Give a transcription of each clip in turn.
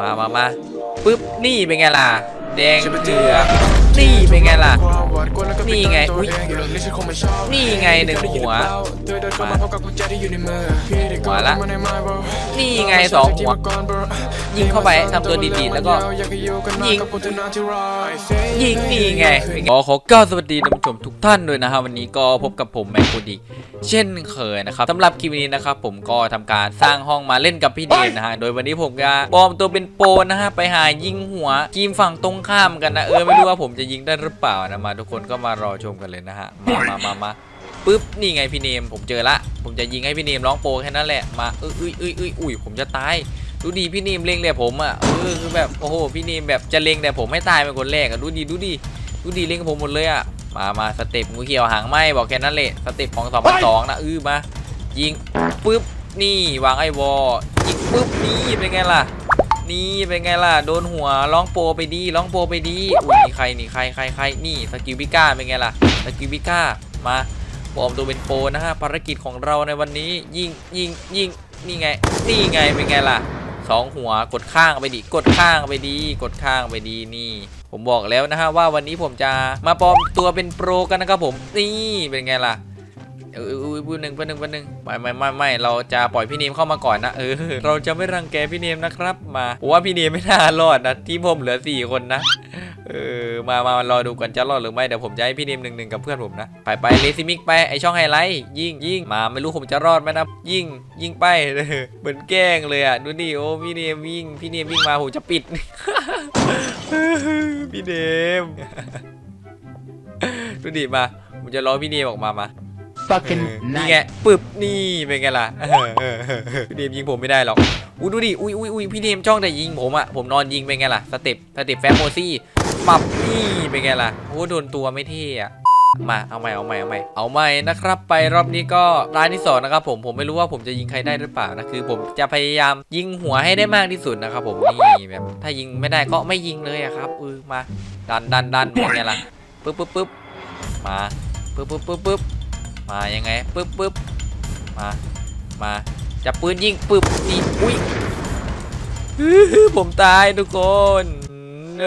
มามามาปึ๊บนี่เป็นไงล่ะ แดงเจือกนี่เป็นไงล่ะนี่ไงอุ๊ยนี่ไงหนึ่งหัวมาหัวละนี่ไงสองหัวยิงเข้าไปทำตัวดีๆแล้วก็ยิงยิงนี่ไงขอขอก้าวสวัสดีท่านผู้ชมทุกท่านด้วยนะครับวันนี้ก็พบกับผมแมงคูดีเช่นเคยนะครับสำหรับคลิปนี้นะครับผมก็ทำการสร้างห้องมาเล่นกับพี่เดนนะฮะโดยวันนี้ผมจะปลอมตัวเป็นโปรนะฮะไปหายิงหัวทีมฝั่งตรงข้ามกันนะเออไม่รู้ว่าผมจะยิงได้หรือเปล่านะมาทุกคนก็มารอชมกันเลยนะฮะ มามามามาปึ๊บ นี่ไงพี่เนม ผมเจอละ ผมจะยิงให้พี่เนมร้องโปรแค่นั้นแหละ มาเอ้ยเอ้ยเอ้ยเอ้ยอุ้ย ผมจะตาย ดูดีพี่เนมเล็งแต่ผมอะ เออ คือแบบ โอ้โห พี่เนมแบบจะเล็งแต่ผมให้ตายเป็นคนแรกอะ ดูดี ดูดี ดูดีเล็งกับผมหมดเลยอะ มา มาสเต็ปงูเขียวหางไหมบอกแค่นั้นแหละ สเต็ปของสองพันสองนะเออมา ยิงปึ๊บ นี่วางไอ้วอยิงปึ๊บ นี่เป็นไงล่ะ นี่เป็นไงล่ะโดนหัวร้องโปรไปดีร้องโปรไปดีอุ้ยนี่ใครนี่ใครใครใครนี่สกิลพิก้าเป็นไงล่ะสกิลพิก้ามาปลอมตัวเป็นโปรนะฮะภารกิจของเราในวันนี้ยิงยิงยิงนี่ไงนี่ไงเป็นไงล่ะสองหัวกดข้างไปดิกดข้างไปดีกดข้างไปดีนี่ ผมบอกแล้วนะฮะว่าวันนี้ผมจะมาปลอมตัวเป็นโปรกันนะครับผมนี่เป็นไงล่ะ เออเออเออพูดหนึ่งพูดหนึ่งพูดหนึ่งไม่ไม่ไม่ไม่เราจะปล่อยพี่เนมเข้ามาก่อนนะเออเราจะไม่รังแกพี่เนมนะครับ มาผมว่าพี่เนมไม่น่ารอดนะทีมผมเหลือสี่คนนะเออมามารอดูกันจะรอดหรือไม่เดี๋ยวผมจะให้พี่เนมหนึ่งหนึ่งกับเพื่อนผมนะไปไปเลซิมิกไปไอช่องไฮไลท์ยิงยิงมาไม่รู้ผมจะรอดไหมนะยิงยิงไปเหมือนแกล้งเลยอะดูดิโอ้พี่เนมวิ่งพี่เนมวิ่งมาผมจะปิดพี่เนมดูดิมาผมจะรอพี่เนมออกมามา fucking เออนี่ไง nice. ปึบนี่เป็นไงล่ะพี่เนมยิงผมไม่ได้หรอกอุ้ยดูดิอุ้ยอุ้ยอุ้ยพี่เนมจ้องแต่ยิงผมอะผมนอนยิงเป็นไงล่ะสเต็ปสเต็ปแฟมโมซี่ปรับนี่เป็นไงล่ะโอ้โดนตัวไม่เท่อะมาเอาใหม่เอาใหม่เอาใหม่เอาใหม่นะครับ ไปรอบนี้ก็รายที่สองนะครับผมผมไม่รู้ว่าผมจะยิงใครได้หรือเปล่านะคือ ผมจะพยายามยิงหัวให้ได้มากที่สุดนะครับผมนี่แบบถ้ายิงไม่ได้ก็ไม่ยิงเลยอะครับเออมาดันดันดันเป็นไงล่ะปึ๊บปึ๊บปึ๊บมาปึ๊บปึ๊บปึ๊บปึ๊บ มายังไงปึ๊บปึ๊บมามาจับปืนยิงปึ๊บนี่อุ้ยผมตายทุกคนโน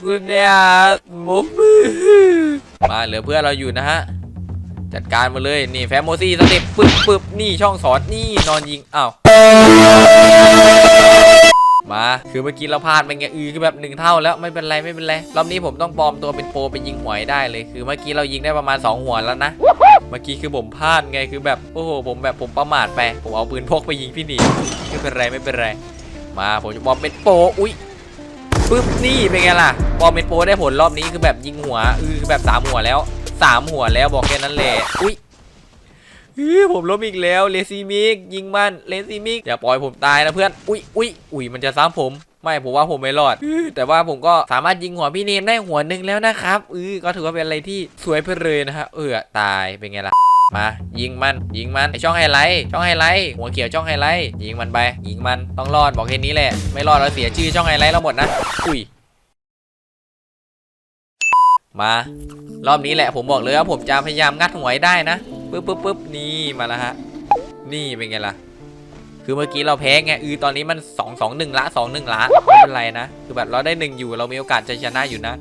คุณเนี่ยมุกมาเหลือเพื่อนเราอยู่นะฮะจัดการมาเลยนี่แฟมโมซี่สเต็ปปึ๊บปึ๊บนี่ช่องสอนนี่นอนยิงอ้าวมาคือเมื่อกี้เราพลาดไปไงอือคือแบบหนึ่งเท่าแล้วไม่เป็นไรไม่เป็นไรรอบนี้ผมต้องปลอมตัวเป็นโปรไปยิงหวยได้เลย คือเมื่อกี้เรายิงได้ประมาณสองหัวแล้วนะ เมื่อกี้คือผมพลาดไงคือแบบโอ้โหผมแบบผมประมาทไป ผมเอาปืนพกไปยิงพี่หนีไม่เป็นไรไม่เป็นไร มาผมจะบอมเป็นโปอุ้ยปึ๊บนี่เป็นไงล่ะบอมเป็นโปได้ผลรอบนี้คือแบบยิงหัวเออคือแบบสามหัวแล้วสามหัวแล้วบอกแค่นั้นแหละอุ้ยผมล้มอีกแล้วเลซี่มิกยิงมันเลซี่มิกอย่าปล่อยผมตายนะเพื่อนอุ้ยอุ้ยอุ้ยมันจะซ้ำผม ไม่ผมว่าผมไม่รอดอแต่ว่าผมก็สามารถยิงหัวพี่เนมได้หัวหนึ่งแล้วนะครับเออก็ถือว่าเป็นอะไรที่สวยไปเลยนะฮะเออตายเป็นไงล่ะมายิงมันยิงมันไอช่องไฮไลท์ช่องไฮไลท์หัวเขียวช่องไฮไลท์ยิงมันไปยิงมันต้องรอดบอกแค่นี้แหละ ไม่รอดเราเสียชื่อช่องไฮไลท์เราหมดนะอุ้ยมา รอบนี้แหละผมบอกเลยว่าผมจะพยายามงัดหวยได้นะปึ๊บปึ๊บปึ๊บนี่มาแล้วฮะ นี่เป็นไงล่ะ คือเมื่อกี้เราแพ้ไงอือตอนนี้มัน2 2 1ละ2 1ละไม่เป็นไรนะ คือแบบเราได้หนึ่งอยู่เรามีโอกาสจะชนะอยู่นะ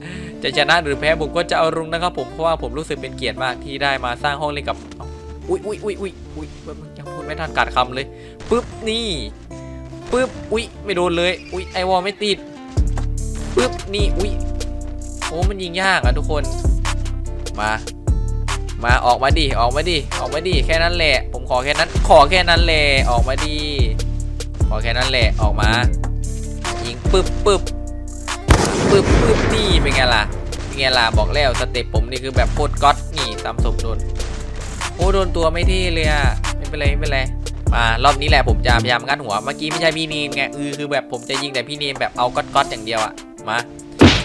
จะชนะหรือแพ้ผมก็จะเอารุงนะครับผมเพราะว่าผมรู้สึกเป็นเกียรติมากที่ได้มาสร้างห้องเล่นกับอุ้ยอุ้ยอุ้ยอุ้ยอุ้ยยังพูดไม่ทันกัดคำเลยปึ๊บนี่ปึ๊บอุ้ยไม่โดนเลยอุ้ยไอวอลไม่ติดปึ๊บนี่อุ้ยโอ้มันยิงยากอะทุกคนมา มาออกมาดิออกมาดิออกมาดิแค่นั้นแหละ ผมขอแค่นั้น ขอแค่นั้นแหละออกมาดิขอแค่นั้นแหละออกมายิงปึ๊บปึ๊บปึ๊บปึ๊บนี่เป็นไงล่ะเป็นไงล่ะบอกแล้วสเต็ปผมนี่คือแบบโคตรก๊อตนี่ตามศพโดนโอ้โดนตัวไม่เท่เลยอะไม่เป็นไรไม่เป็นไรมารอบนี้แหละผมจะพยายามงัดหัวเมื่อกี้ไม่ใช่พี่เนมไงเออคือแบบผมจะยิงแต่พี่เนมแบบเอาก๊อตก๊อตอย่างเดียวอะมา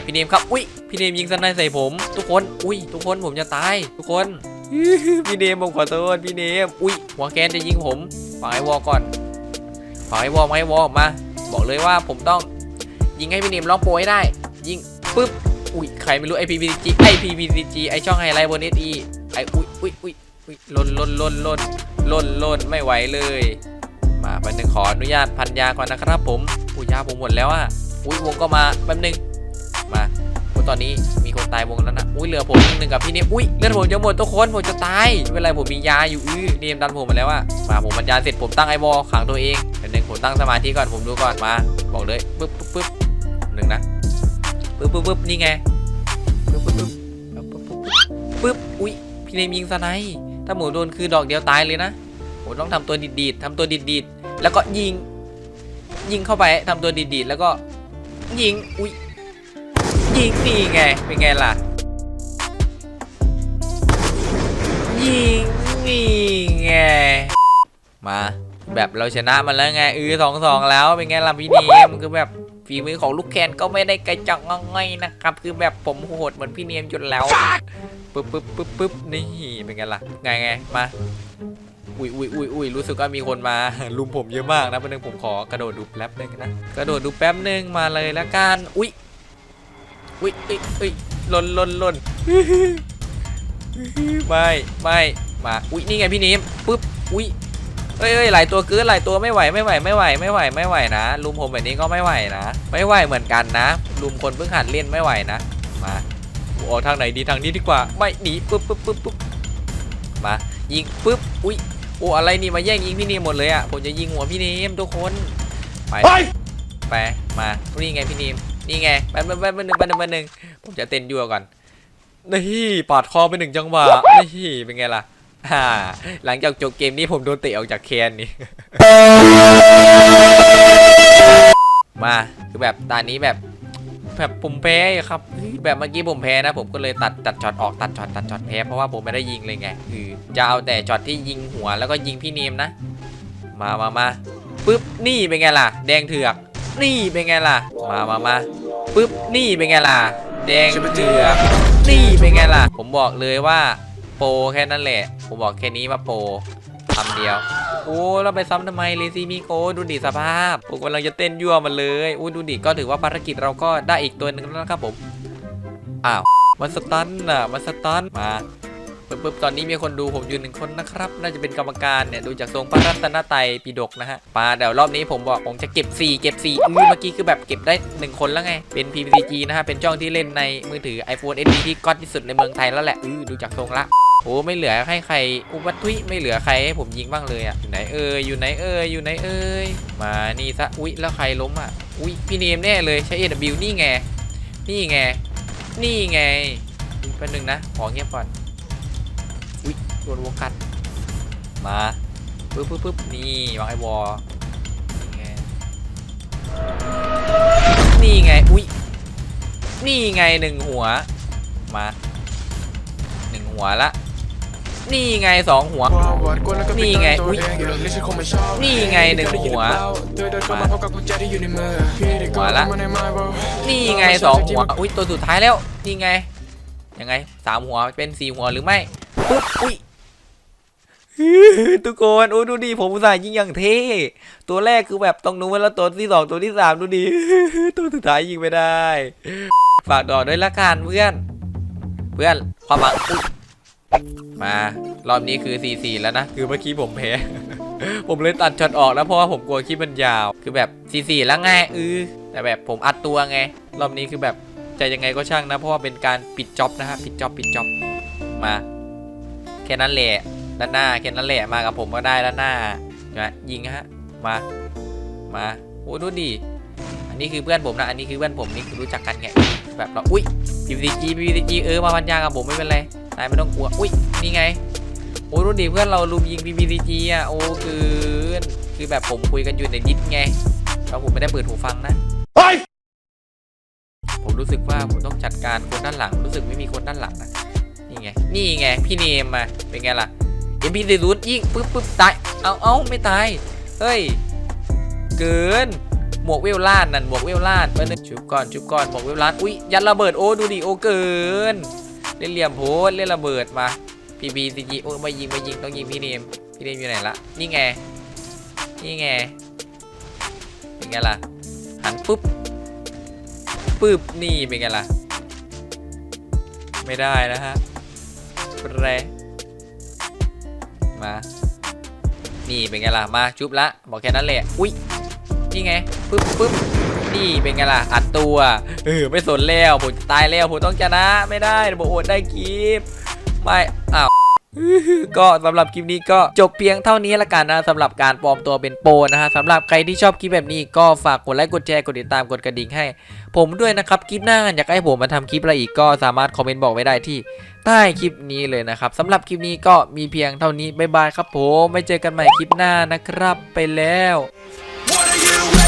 พี่เนมครับ อุ้ย พี่เนมยิงสไนด์ใส่ผม ทุกคน อุ้ย ทุกคนผมจะตาย ทุกคน พี่เนมผมขอโทษพี่เนมอุ้ยหัวแกนจะยิงผมฝังไอ้วอลก่อนฝังไอ้วอลไอ้วอลมา บอกเลยว่าผมต้องยิงให้พี่เนมร้องโปรให้ได้ ยิงปึ๊บอุ้ยใครไม่รู้ IPVG IPVG ไอพีบีจีไอช่องไฮไลท์บน SE ไออุ้ยอุ้ยอุ้ยอุ้ยล่นล่นล่นล่นล่นล่นไม่ไหวเลย มาแป๊บนึงขออนุญาตพันยาก่อนนะครับผมอุ้ยยาผมหมดแล้วอะอุ้ยวงก็มาแป๊บนึงมา ตอนนี้มีคนตายวงแล้วนะ อุ้ยเหลือผมหนึ่งกับพี่เนมอุ้ยเลือดผมจะหมดทุกคนผมจะตายไม่เป็นไรผมมียาอยู่อื้อเนมดันผมมาแล้วอะมาผมพันยาเสร็จผมตั้งไอวอลขังตัวเองแป๊บนึงผมตั้งสมาธิก่อนผมดูก่อนมา บอกเลยปึ๊บปึ๊บปึ๊บหนึ่งนะปึ๊บปึ๊บปึ๊บนี่ไงปึ๊บปึ๊บปึ๊บปึ๊บอุ้ยพี่เนมยิงสไนป์ถ้าหมูโดนคือดอกเดียวตายเลยนะผมต้องทำตัวดีดๆทำตัวดีดๆแล้วก็ยิง ยิงเข้าไปทำตัวดีดๆแล้วก็ยิงอุ้ย ยิงนี่ไง เป็นไงล่ะ ยิงนี่ไง มาแบบเราชนะมันแล้วไงเออสองสองแล้วเป็นไงล่ะพี่เนมคือแบบฝีมือของลูกแคนก็ไม่ได้กระจอกง่อยนะครับ คือแบบผมโหดเหมือนพี่เนมจนแล้วปึ๊บปึ๊บปึ๊บปึ๊บนี่เป็นไงล่ะไงไงมาอุ้ยอุ้ยอุ้ยอุ้ยรู้สึกว่ามีคนมาลุมผมเยอะมากนะแป๊บนึงผมขอกระโดดดูแป๊บนึงนะกระโดดดูแป๊บนึงมาเลยละกันอุ้ย อุ้ยอุ้ยอุ้ยหล่นหล่นหล่นไม่ไม่มาอุ้ยนี่ไงพี่นิมปึ๊บอุ้ยเอ้ยเอ้ยหลายตัวเกินหลายตัวไม่ไหวไม่ไหวไม่ไหวไม่ไหวไม่ไหวนะลุมผมแบบนี้ก็ไม่ไหวนะ ไม่ไหวเหมือนกันนะลุมคนเพิ่งหัดเล่นไม่ไหวนะมาออกทางไหนดีทางนี้ดีกว่าไม่หนีปึ๊บปึ๊บปึ๊บปึ๊บมายิงปึ๊บอุ้ยโอ้อะไรนี่มาแย่งยิงพี่เนมหมดเลยอะผมจะยิงหัวพี่เนมทุกคนไปไปมานี่ไงพี่เนม นี่ไงแป๊บแป๊บแป๊บหนึ่งแป๊บหนึ่งแป๊บหนึ่งผมจะเต้นยั่วก่อนนี่ปาดคอไปหนึ่งจังหวะนี่เป็นไงล่ะฮ่าหลังจากจบเกมนี้ผมโดนเตะออกจากแคนนี่มาคือแบบตอนนี้แบบแบบผมแพ้ครับ แบบเมื่อกี้ผมแพ้นะ ผมก็เลยตัดตัดช็อตออกตัดช็อตตัดช็อตแพ้เพราะว่าผมไม่ได้ยิงเลยไงคือจะเอาแต่ช็อตที่ยิงหัวแล้วก็ยิงพี่เนมนะ มามามาปึ๊บนี่เป็นไงล่ะ แดงเถือก นี่เป็นไงล่ะ มามามาปึ๊บ นี่เป็นไงล่ะ แดงเถือกนี่เป็นไงล่ะ ผมบอกเลยว่า โปรแค่นั้นแหละ ผมบอกแค่นี้ว่าโปรคำเดียว โอ้เราไปซ้ำทำไมเลซี่มิโกดูดิสภาพผมกำลังจะเต้นยั่วมันเลยอู้ดูดิก็ถือว่าภารกิจเราก็ได้อีกตัวหนึ่งแล้วนะครับผม อ้าว มันสตันน่ะ มันสตันมา ปึ๊บปึ๊บตอนนี้มีคนดูผมอยู่หนึ่งคนนะครับ น่าจะเป็นกรรมการเนี่ยดูจากทรงพระรัตนตรัยปิฎกนะฮะปาเดี๋ยวรอบนี้ผมบอกผมจะเก็บ 4 เก็บ4อือเมื่อกี้คือแบบเก็บได้ 1 คนแล้วไง เป็น PPG นะฮะ เป็นช่องที่เล่นในมือถือ iPhone SE ที่ก๊อตที่สุดในเมืองไทยแล้วแหละ อือดูจากทรงละโอ้ไม่เหลือให้ใครอุบัติทุยไม่เหลือใครให้ผมยิงบ้างเลยอะอยู่ไหนเอ่ยอยู่ไหนเอ่ยอยู่ไหนเอ่ยมานี่ซะอุ๊ยแล้วใครล้มอะอุ๊ยพี่เนมแน่เลยใช้ AW นี่ไงนี่ไงนี่ไงอุ๊ยแป๊บนึงนะขอเงียบก่อน อุ๊ยโดนวงกัด มาปึ๊บปึ๊บปึ๊บนี่วางไอวอลนี่ไงนี่ไงอุ๊ยนี่ไงหนึ่งหัวมาหนึ่งหัวละนี่ไงสองหัว นี่ไงอุ๊ยนี่ไงหนึ่งหัวหัวละ นี่ไงสองหัว อุ้ยตัวสุดท้ายแล้ว นี่ไง ยังไงสามหัวเป็นสี่หัวหรือไม่ ปุ๊บ อุ้ย ทุกคนโอ้ดูดิผมอุตส่าห์ยิงอย่างเท่ตัวแรกคือแบบตรงนู้นแล้วตัวที่สองตัวที่สามดูดิตัวสุดท้ายยิงไม่ได้ ฝากดอกด้วยละกันเพื่อน เพื่อนความหวังมารอบนี้คือ 4-4 แล้วนะ คือเมื่อกี้ผมแพ้ ผมเลยตัดช็อตออกแล้วเพราะว่าผมกลัวคลิปมันยาว คือแบบ 4-4 แล้วไงเออแต่แบบผมอัดตัวไง รอบนี้คือแบบจะยังไงก็ช่างนะ เพราะว่าเป็นการปิดจ็อบนะฮะ ปิดจ็อบปิดจ็อบมา แค่นั้นแหละ ด้านหน้าแค่นั้นแหละมากับผมก็ได้ด้านหน้าใช่ไหมยิงฮะมามาโอ้ดูดิอันนี้คือเพื่อนผมนะอันนี้คือเพื่อนผมนี่คือรู้จักกันไงแบบเราอุ้ย PVG PVG เออมาพันยากับผมไม่เป็นไรนายไม่ต้องกลัวอุ้ยนี่ไงโอ้ดูดิเพื่อนเราลุมยิง PVG อะโอ้คือคือแบบผมคุยกันอยู่ในดิสไงแล้วผมไม่ได้เปิดหูฟังนะผมรู้สึกว่าผมต้องจัดการคนด้านหลัง รู้สึกไม่มีคนด้านหลังนะนี่ไงนี่ไงพี่เนมมาเป็นไงล่ะ MP40 ยิงปึ๊บปึ๊บตาย เอาเอาไม่ตาย เฮ้ย เกิน หมวกเวลลานนั่นหมวกเวลลานมาหนึ่งชุบก่อนชุบก่อนหมวกเวลลานอุ้ยยัดระเบิดโอ้ดูดิโอ้เกิน เล่นเหลี่ยมโพสเล่นระเบิดมาพีบีซีจีโอ้มายิงมายิงต้องยิงพี่เนมพี่เนมอยู่ไหนละนี่ไงนี่ไงเป็นไงล่ะหันปุ๊บปึ๊บนี่เป็นไงล่ะไม่ได้นะฮะแปร มา นี่เป็นไงล่ะ มาจุบละ บอกแค่นั้นแหละ อุ้ยนี่ไง ปึ๊บปึ๊บนี่เป็นไงล่ะ อัดตัว เออ ไม่สนแล้ว ผมตายแล้ว ผมต้องชนะ ไม่ได้บอกอดได้คลิป ไม่ อ้าว ก็สำหรับคลิปนี้ก็จบเพียงเท่านี้ละกันนะสำหรับการปลอมตัวเป็นโปนะฮะสำหรับใครที่ชอบคลิปแบบนี้ก็ฝากกดไลค์กดแชร์กดติดตามกดกระดิ่งให้ ผมด้วยนะครับคลิปหน้าอยากให้ผมมาทำคลิปอะไรอีกก็สามารถคอมเมนต์บอกไว้ได้ที่ใต้คลิปนี้เลยนะครับสำหรับคลิปนี้ก็มีเพียงเท่านี้บ๊ายบายครับผมไว้เจอกันใหม่คลิปหน้านะครับไปแล้ว What are you